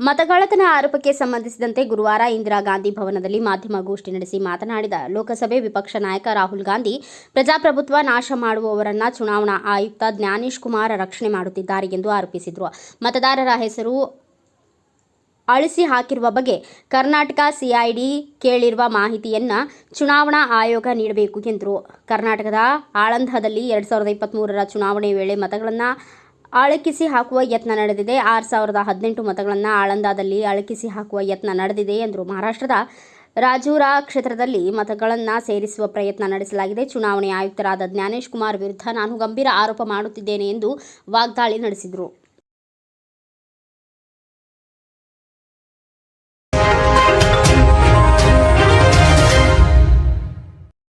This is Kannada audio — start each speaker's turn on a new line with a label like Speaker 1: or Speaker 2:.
Speaker 1: ಕಳ್ಳತನ ಆರೋಪಕ್ಕೆ ಸಂಬಂಧಿಸಿದಂತೆ ಗುರುವಾರ ಇಂದಿರಾ ಗಾಂಧಿ ಭವನದಲ್ಲಿ ಮಾಧ್ಯಮಗೋಷ್ಠಿ ನಡೆಸಿ ಮಾತನಾಡಿದ ಲೋಕಸಭೆ ವಿಪಕ್ಷ ನಾಯಕ ರಾಹುಲ್ ಗಾಂಧಿ, ಪ್ರಜಾಪ್ರಭುತ್ವ ನಾಶ ಮಾಡುವವರನ್ನ ಚುನಾವಣಾ ಆಯುಕ್ತ ಜ್ಞಾನೇಶ್ ಕುಮಾರ್ ರಕ್ಷಣೆ ಮಾಡುತ್ತಿದ್ದಾರೆ ಎಂದು ಆರೋಪಿಸಿದರು. ಮತದಾರರ ಹೆಸರು ಅಳಿಸಿ ಹಾಕಿರುವ ಬಗ್ಗೆ ಕರ್ನಾಟಕ ಸಿಐಡಿ ಕೇಳಿರುವ ಮಾಹಿತಿಯನ್ನ ಚುನಾವಣಾ ಆಯೋಗ ನೀಡಬೇಕು ಎಂದರು. ಕರ್ನಾಟಕದ ಆಳಂದದಲ್ಲಿ ಎರಡು ಸಾವಿರದ ಇಪ್ಪತ್ತ್ಮೂರರ ಚುನಾವಣೆ ವೇಳೆ ಮತಗಳನ್ನು ಅಳಕಿಸಿ ಹಾಕುವ ಯತ್ನ ನಡೆದಿದೆ. ಆರು ಸಾವಿರದ ಹದಿನೆಂಟು ಮತಗಳನ್ನು ಆಳಂದಾದಲ್ಲಿ ಅಳಕಿಸಿ ಹಾಕುವ ಯತ್ನ ನಡೆದಿದೆ ಎಂದರು ಮಹಾರಾಷ್ಟ್ರದ ರಾಜೂರ ಕ್ಷೇತ್ರದಲ್ಲಿ ಮತಗಳನ್ನು ಸೇರಿಸುವ ಪ್ರಯತ್ನ ನಡೆಸಲಾಗಿದೆ. ಚುನಾವಣೆ ಆಯುಕ್ತರಾದ ಜ್ಞಾನೇಶ್ ಕುಮಾರ್ ವಿರುದ್ಧ ನಾನು ಗಂಭೀರ ಆರೋಪ ಮಾಡುತ್ತಿದ್ದೇನೆ ಎಂದು ವಾಗ್ದಾಳಿ ನಡೆಸಿದರು.